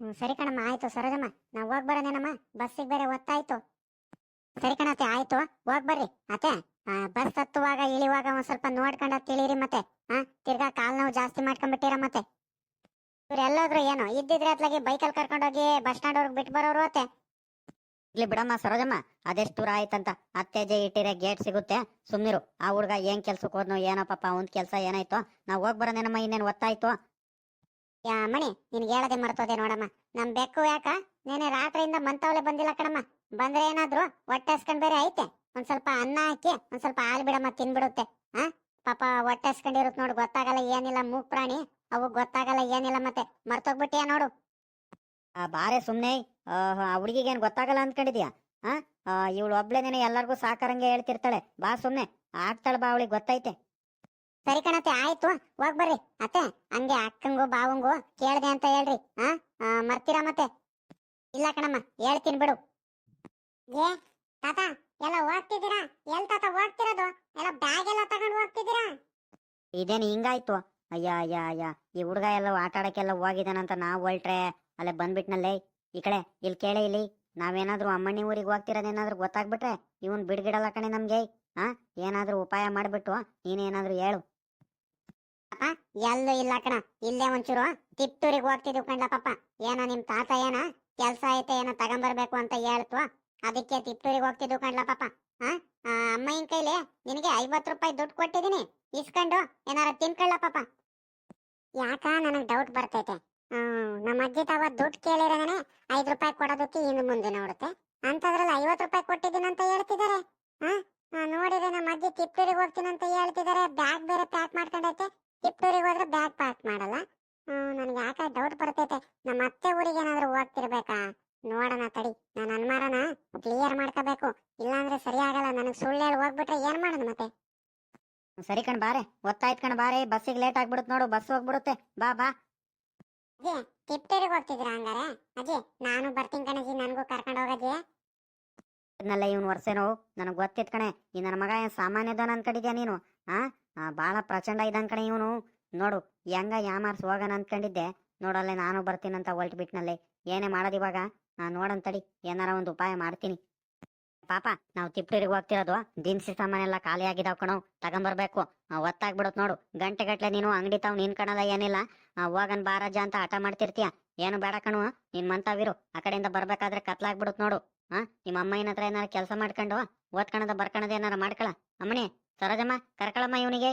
ಹ್ಮ್, ಸರಿ ಕಣಮ್ಮ, ಆಯ್ತು ಸರೋಜಮ್ಮ. ನಾವ್ ಹೋಗ್ ಬರೋದೇನಮ್ಮ ಬಸ್ಸಿಗೆ ಬೇರೆ ಒತ್ತಾಯ್ತು ಸರಿ ಕಣತ್ತೆ ಆಯ್ತು. ಹೋಗ್ ಬರ್ರಿ. ಅತ್ತೆ ಬಸ್ ಹತ್ತುವಾಗ, ಇಳಿವಾಗ ಒಂದ್ ಸ್ವಲ್ಪ ನೋಡ್ಕೊಂಡ ತಿಳಿರಿ ಮತ್ತೆ. ಹಾ ತಿರ್ಗಾ ಕಾಲ್ ನೋವು ಜಾಸ್ತಿ ಮಾಡ್ಕೊಂಡ್ಬಿಟ್ಟಿರ ಮತ್ತೆ. ಇವ್ರು ಎಲ್ಲೋದ್ರು ಏನು, ಇದ್ದಿದ್ರೆ ಬೈಕಲ್ ಬೈಕಲ್ಲಿ ಕರ್ಕೊಂಡೋಗಿ ಬಸ್ ಸ್ಟ್ಯಾಂಡ್ ಅವ್ರಿಗೆ ಬಿಟ್ಟು ಬರೋರು ಅತ್ತೆ. ಇಲ್ಲಿ ಬಿಡಮ್ಮ ಸರೋಜಮ್ಮ, ಅದೆಷ್ಟು ದೂರ ಆಯ್ತಂತ. ಅತ್ತೆಜೆ ಇಟ್ಟಿರೆ ಗೇಟ್ ಸಿಗುತ್ತೆ. ಸುಮ್ನಿರು. ಆ ಹುಡ್ಗ ಏನ್ ಕೆಲ್ಸಕ್ಕೆ ಹೋದ್ನು, ಏನೋ ಪಾಪ ಒಂದ್ ಕೆಲ್ಸ ಏನಾಯ್ತು. ನಾವ್ ಹೋಗ್ ಬರೋದೇನಮ್ಮ ಇನ್ನೇನ್ ಒತ್ತಾಯ್ತು ಯಾ ಮಣಿ, ನಿನ್ಗೆ ಹೇಳದೆ ಮರ್ತೋದೆ ನೋಡಮ್ಮ. ನಮ್ ಬೆಕ್ಕು ಯಾಕ? ನೆನೆ ರಾತ್ರಿಯಿಂದ ಮಂತವಳೆ ಬಂದಿಲ್ಲ ಕಣಮ್ಮ. ಬಂದ್ರೆ ಏನಾದ್ರು ಹೊಟ್ಟೆ ಹಸ್ಕೊಂಡ್ ಬೇರೆ ಐತೆ. ಒಂದ್ ಸ್ವಲ್ಪ ಅನ್ನ ಹಾಕಿ, ಒಂದ್ ಸ್ವಲ್ಪ ಹಾಲು ಬಿಡಮ್ಮ, ತಿನ್ಬಿಡುತ್ತೆ. ಹಾ ಪಾಪ ಹೊಟ್ಟೆ ಹಸ್ಕೊಂಡಿರುತ್ ನೋಡು, ಗೊತ್ತಾಗಲ್ಲ ಏನಿಲ್ಲ ಮೂಕ್ ಪ್ರಾಣಿ. ಅವು ಗೊತ್ತಾಗಲ್ಲ ಏನಿಲ್ಲ ಮತ್ತೆ. ಮರ್ತೋಗ್ಬಿಟ್ಟಿಯ ನೋಡು. ಆ ಬಾರೆ ಸುಮ್ನೆ ಆ ಹುಡುಗಿಗೆ ಏನ್ ಗೊತ್ತಾಗಲ್ಲ ಅನ್ಕೊಂಡಿದ್ಯಾ ಹಾ ಇವಳು ಒಬ್ಳೇನೇನೆ ಎಲ್ಲರಿಗೂ ಸಾಕಾರಂಗೆ ಹೇಳ್ತಿರ್ತಾಳೆ. ಬಾ ಸುಮ್ನೆ. ಆಗ್ತಾಳ ಬಾ ಅವಳಿಗೆ ಗೊತ್ತೈತೆ. ಸರಿ ಕಣತ್ತೆ, ಆಯ್ತು, ಹೋಗ್ ಬರ್ರಿ. ಅತ್ತೆ, ಹಂಗೆ ಅಕ್ಕಂಗು, ಬಾವಂಗು, ಕೇಳ್ದೆ ಅಂತ ಹೇಳ್ರಿ. ಹಾ ಮರ್ತೀರಾ ಮತ್ತೆ? ಇಲ್ಲ ಕಣಮ್ಮ, ಹೇಳ್ತೀನಿ ಬಿಡು. ಏ, ತಾತ, ಎಲ್ಲ ಹೋಗ್ತಿದ್ದೀರಾ? ಎಲ್ ತಾತ ಹೋಗ್ತಿರೋದು? ಎಲ್ಲ ಬ್ಯಾಗ್ ಎಲ್ಲ ತಗೊಂಡು ಹೋಗ್ತಿದ್ದೀರಾ? ಇದೇನು ಹಿಂಗಾಯ್ತು? ಅಯ್ಯ ಅಯ್ಯ ಅಯ್ಯ, ಈ ಹುಡುಗ ಎಲ್ಲ ಆಟ ಆಡಕ್ಕೆಲ್ಲ ಹೋಗಿದಾನಂತ ನಾವ್ ಹೊಲ್ಟ್ರೆ, ಅಲ್ಲೇ ಬಂದ್ಬಿಟ್ನಲ್ಲೇ. ಈ ಕಡೆ, ಇಲ್ಲಿ ಕೇಳಿ, ಇಲ್ಲಿ. ನಾವೇನಾದ್ರೂ ಅಮ್ಮಣ್ಣಿ ಊರಿಗೆ ಹೋಗ್ತಿರೋದೇನಾದ್ರೂ ಗೊತ್ತಾಗ್ಬಿಟ್ರೆ, ಇವನ್ ಬಿಡ್ಗಿಡಲ್ಲ ಕಣೆ ನಮ್ಗೆ. ಹಾ ಏನಾದ್ರೂ ಉಪಾಯ ಮಾಡ್ಬಿಟ್ಟು ನೀನೇನಾದ್ರೂ ಹೇಳು. ಎಲ್ಲೂ ಇಲ್ಲ ಕಣ. ಇಲ್ಲೇ ಒಂಚೂರು ತಿಪ್ಟೂರಿಗೆ ಹೋಗ್ತಿದ್ವು ಕಂಡ ಪಾಪ. ಏನೋ ನಿಮ್ ತಾತ ಏನ ಕೆಲ್ಸ ಐತೆ ಏನೋ ತಗೊಂಬರ್ಬೇಕು ಅಂತ ಹೇಳ್ತು ಅದಕ್ಕೆ ತಿಪ್ಟೂರಿಗೆ ಹೋಗ್ತಿದ್ವು ಕಂಡ್ಲ ಪಾಪ. ಅಮ್ಮಯ್ಯನ್ ಕೈಲಿ ನಿನಗೆ ಐವತ್ತು ರೂಪಾಯಿ ದುಡ್ಡು ಕೊಟ್ಟಿದ್ದೀನಿ. ಇಸ್ಕೊಂಡು ಏನಾರ ತಿನ್ಕೊಳ್ಳ ಪಾಪ. ಯಾಕ? ನನಗ್ ಡೌಟ್ ಬರ್ತೈತೆ. ನಮ್ಮ ಅಜ್ಜಿ ತಾವ ದುಡ್ಡು ಕೇಳಿರೋದನೆ ಐದು ರೂಪಾಯಿ ಕೊಡೋದಕ್ಕೆ ಇನ್ನು ಮುಂದೆ ನೋಡುತ್ತೆ. ಅಂತದ್ರಲ್ಲಿ ಐವತ್ ರೂಪಾಯಿ ಕೊಟ್ಟಿದ್ದೀನಿ ಅಂತ ಹೇಳ್ತಿದ್ದಾರೆ. ಹಾ ನೋಡಿದ್ರೆ ನಮ್ಮ ಅಜ್ಜಿ ತಿಪ್ಟೂರಿಗೆ ಹೋಗ್ತೀನಿ ಅಂತ ಹೇಳ್ತಿದ್ದಾರೆ. ಬ್ಯಾಗ್ ಬೇರೆ ಪ್ಯಾಕ್ ಮಾಡ್ಕೊಂಡೈತೆ. ತಿಪ್ಟೂರಿಗೆ ಹೋದ್ರೆ ಬ್ಯಾಗ್ ಪ್ಯಾಕ್ ಮಾಡಲ್ಲ. ನನಗೆ ಯಾಕೆ ಡೌಟ್ ಬರ್ತೈತೆ. ನಮ್ಮ ಅತ್ತೆ ಊರಿಗೆ ಏನಾದ್ರು ಹೋಗ್ತಿರ್ಬೇಕಾ? ನೋಡೋಣ ತಡಿ. ನಾನು ಅನ್ಮಾರನ ಕ್ಲಿಯರ್ ಮಾಡ್ಕೋಬೇಕು. ಇಲ್ಲಾಂದ್ರೆ ಸರಿ ಆಗಲ್ಲ ನನಗೆ ಸುಳ್ಳು ಹೇಳಿ ಹೋಗ್ಬಿಟ್ರೆ ಏನ್ ಮಾಡೋದು ಮತ್ತೆ? ಸರಿ ಕಣ್ ಬಾರೆ. ಒತ್ತಾಯ್ತು ಕಣ್ ಬಾರೆ. ಬಸ್ಸಿಗೆ ಲೇಟ್ ಆಗ್ಬಿಡುತ್ತೆ ನೋಡು. ಬಸ್ ಹೋಗ್ಬಿಡುತ್ತೆ. ಬಾ ಬಾ. ಅಜ್ಜಿ ತಿಪ್ಟೂರಿಗೆ ಹೋಗ್ತಿದ್ರ ಹಂಗಾರೆ? ಅಜ್ಜಿ ನಾನು ಬರ್ತೀನಿ ಕಣಜಿ ನನಗೂ ಕರ್ಕೊಂಡು ಹೋಗಜ್ಜಿ ಇದನ್ನೆಲ್ಲ ವರ್ಷ ನೋವು. ನನಗೆ ಗೊತ್ತಿತ್ತು ಕಣೆ. ಈ ನನ್ನ ಮಗ ಏನ್ ಸಾಮಾನ್ಯದವನ್ ಅನ್ಕೊಂಡಿದ್ಯಾ ನೀನು? ಆ? ಆ, ಬಾಳ ಪ್ರಚಂಡ ಇದ್ದಾನ್ ಕಣೆ ಇವನು. ನೋಡು ಹೆಂಗ ಯಾಮಾರ್ಸ್ ಹೋಗಣ ಅಂದ್ಕೊಂಡಿದ್ದೆ ನೋಡಲ್ಲೇ ನಾನು ಬರ್ತೀನಂತ ಹೊಲ್ಟ್ ಬಿಟ್ನಲ್ಲಿ. ಏನೇ ಮಾಡೋದು ಇವಾಗ? ನಾನು ನೋಡನ್ ತಡಿ ಏನಾರ ಒಂದು ಉಪಾಯ ಮಾಡ್ತೀನಿ. ಪಾಪ ನಾವು ತಿಪ್ಪೂರಿಗೆ ಹೋಗ್ತಿರೋದು. ದಿನಸಿ ಸಾಮಾನೆಲ್ಲ ಖಾಲಿ ಆಗಿದಾವ್ ಕಣೋ ತಗೊಂಬರ್ಬೇಕು. ಒತ್ತಾಗ್ಬಿಡುತ್ತೆ ನೋಡು. ಗಂಟೆ ಗಟ್ಟಲೆ ನೀನು ಅಂಗಡಿ ತಾವ್ ಕಣಲ್ಲ ಏನಿಲ್ಲ. ಹೋಗನ್ ಬಾರಾಜ ಅಂತ ಆಟ ಮಾಡ್ತಿರ್ತೀಯ. ಏನು ಬೇಡ ಕಣು ನಿನ್ ಮಂತಾವಿರು ಆ ಕಡೆಯಿಂದ ಬರ್ಬೇಕಾದ್ರೆ ಕತ್ಲಾಗ್ಬಿಡುತ್ತೆ ನೋಡು. ಹಾ ನಿಮ್ಮ ಅಮ್ಮ ಹತ್ರ ಏನಾರ ಕೆಲಸ ಮಾಡ್ಕೊಂಡು ಓದ್ಕಣದ ಬರ್ಕಣದ ಏನಾರ ಮಾಡ್ಕಳ. ಅಮ್ಮಣಿ ಸರೋಜಮ್ಮ, ಕರ್ಕೊಳಮ್ಮ ಇವನಿಗೆ?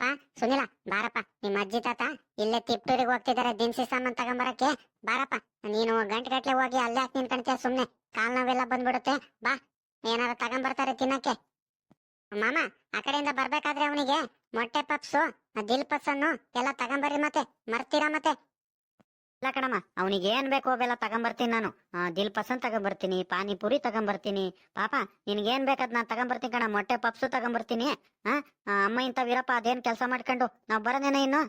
ಆ, ಸುನಿಲ, ಬಾರಪ್ಪ, ನಿಮ್ಮ ಅಜ್ಜಿ ತಾತ ಇಲ್ಲೇ ತಿಪ್ಟೂರಿಗೆ ಹೋಗ್ತಿದ್ದಾರೆ, ದಿನಸಿ ಸಾಮಾನ್ ತಗೊಂಬರಕ್ಕೆ. ಬಾರಪ್ಪ, ನೀನು ಗಂಟೆ ಗಟ್ಲೆ ಹೋಗಿ ಅಲ್ಲೇ ಹಾಕಿ ನಿನ್ಕಣ್ತೀಯ ಸುಮ್ನೆ. ಕಾಲ್ ನೋವೆಲ್ಲ ಬಂದ್ಬಿಡುತ್ತೆ. ಬಾ ಏನಾರ ತಗೊಂಬರ್ತಾರೆ ತಿನ್ನಕ್ಕೆ. ಮಾಮ, ಆ ಕಡೆಯಿಂದ ಬರ್ಬೇಕಾದ್ರೆ ಅವನಿಗೆ ಮೊಟ್ಟೆ ಪಪ್ಸು ದಿಲ್ ಪಪ್ಸನ್ನು ಎಲ್ಲ ತಗೊಂಬರ್ರಿ ಮತ್ತೆ, ಮರ್ತೀರಾ ಮತ್ತೆ? ಇಲ್ಲ ಕಣಮ್ಮ, ಅವನಿಗೆ ಏನ್ ಬೇಕು ಅವೆಲ್ಲ ತಗೊಂಬರ್ತೀನಿ ನಾನು. ದಿಲ್ ಪಸಂದ್ ತಗೊಂಬರ್ತೀನಿ, ಪಾನಿಪುರಿ ತಗೊಂಬರ್ತೀನಿ. ಪಾಪ ನಿನ್ಗೇನ್ ಬೇಕದ್ ನಾನ್ ತಗೊಂಬರ್ತೀನಿ ಕಣ ಮೊಟ್ಟೆ ಪಪ್ಸು ತಗೊಂಬರ್ತೀನಿ. ಹಾ ಅಮ್ಮ ಇಂತ ವೀರಪ್ಪ ಅದೇನ್ ಕೆಲಸ ಮಾಡ್ಕೊಂಡು ನಾವ್ ಬರೋದೇನ ಇನ್ನು?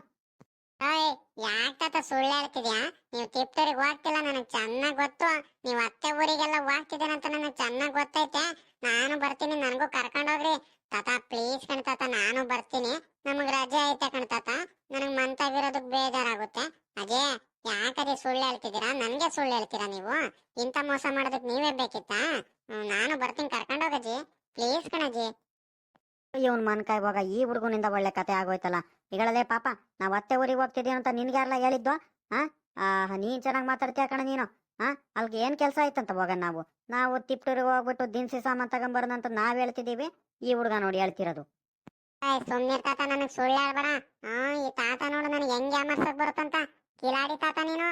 ಯಾಕ್ ತಾತ ಸುಳ್ಳು ಹೇಳ್ತಿದ್ಯಾ? ನೀವು ತಿಪ್ಟೂರಿಗೆ ಹೋಗ್ತಿಲ್ಲ, ನನಗೆ ಚೆನ್ನಾಗ್ ಗೊತ್ತು. ನೀವು ಅತ್ತೆ ಊರಿಗೆಲ್ಲ ಹೋಗ್ತಿದ್ದೀರಂತ ನನಗೆ ಚೆನ್ನಾಗ್ ಗೊತ್ತೈತೆ. ನಾನು ಬರ್ತೀನಿ, ನನಗೂ ಕರ್ಕೊಂಡೋಗ್ರಿ ತಾತ, ಪ್ಲೀಸ್ ಕಣ್ ತಾತ, ನಾನು ಬರ್ತೀನಿ. ನಮಗ್ ರಜೆ ಐತೆ ಕಣ್ ತಾತ. ನನಗ್ ಮಂತಾಗಿರೋದಕ್ ಬೇಜಾರಾಗುತ್ತೆ. ಅಜೇ ಯಾಕದೇ ಸುಳ್ಳು ಹೇಳ್ತಿದ್ದೀರಾ? ನನಗೆ ಸುಳ್ಳು ಹೇಳ್ತೀರಾ ನೀವು? ಇಂಥ ಮೋಸ ಮಾಡೋದಕ್ಕೆ ನೀವೇ ಬೇಕಿತ್ತಾ? ನಾನು ಬರ್ತೀನಿ ಕರ್ಕೊಂಡೋಗಜ್ಜಿ ಪ್ಲೀಸ್ ಕಣಜ್ಜಿ. ಇವನ್ ಮನ್ಕಾಯ್ ಇವಾಗ ಈ ಹುಡುಗನಿಂದ ಒಳ್ಳೆ ಕತೆ ಆಗೋಯ್ತಲ್ಲ. ಈಗಳಲ್ಲೇ ಪಾಪ ನಾವ್ ಅತ್ತೆ ಊರಿಗೆ ಹೋಗ್ತಿದೀವಿ ಅಂತ ನಿನ್ಗೆ ಯಾರಲ್ಲ ಹೇಳಿದ್ವಾ ಆಹ್ ಆ ನೀನ್ ಚೆನ್ನಾಗಿ ಮಾತಾಡ್ತೀಯ ಕಣ ನೀನು? ಹಾ ಅಲ್ಗೆ ಏನ್ ಕೆಲಸ ಆಯ್ತಂತ ಹೋಗ ನಾವು? ನಾವು ತಿಪ್ಟೂರಿಗೆ ಹೋಗ್ಬಿಟ್ಟು ದಿನಸಿ ಸಾಮಾನ್ ತಗೊಂಬರೋದಂತ ನಾವ್ ಹೇಳ್ತಿದೀವಿ ಈ ಹುಡುಗ ನೋಡಿ ಹೇಳ್ತಿರೋದು. ಸುಮ್ನೆ ಸುಮ್ನಿರ್ ತಾತ ನನಗ್ ಸುಳ್ಳು ಹೇಳ್ಬೇಡ. ಈ ತಾತ ನೋಡು ನನಗೆ ಹೆಂಗೆ ಯಾಮರ್ಸಕ್ ಬರುತ್ತಂತ. ಕಿಲಾಡಿ ತಾತ ನೀನು?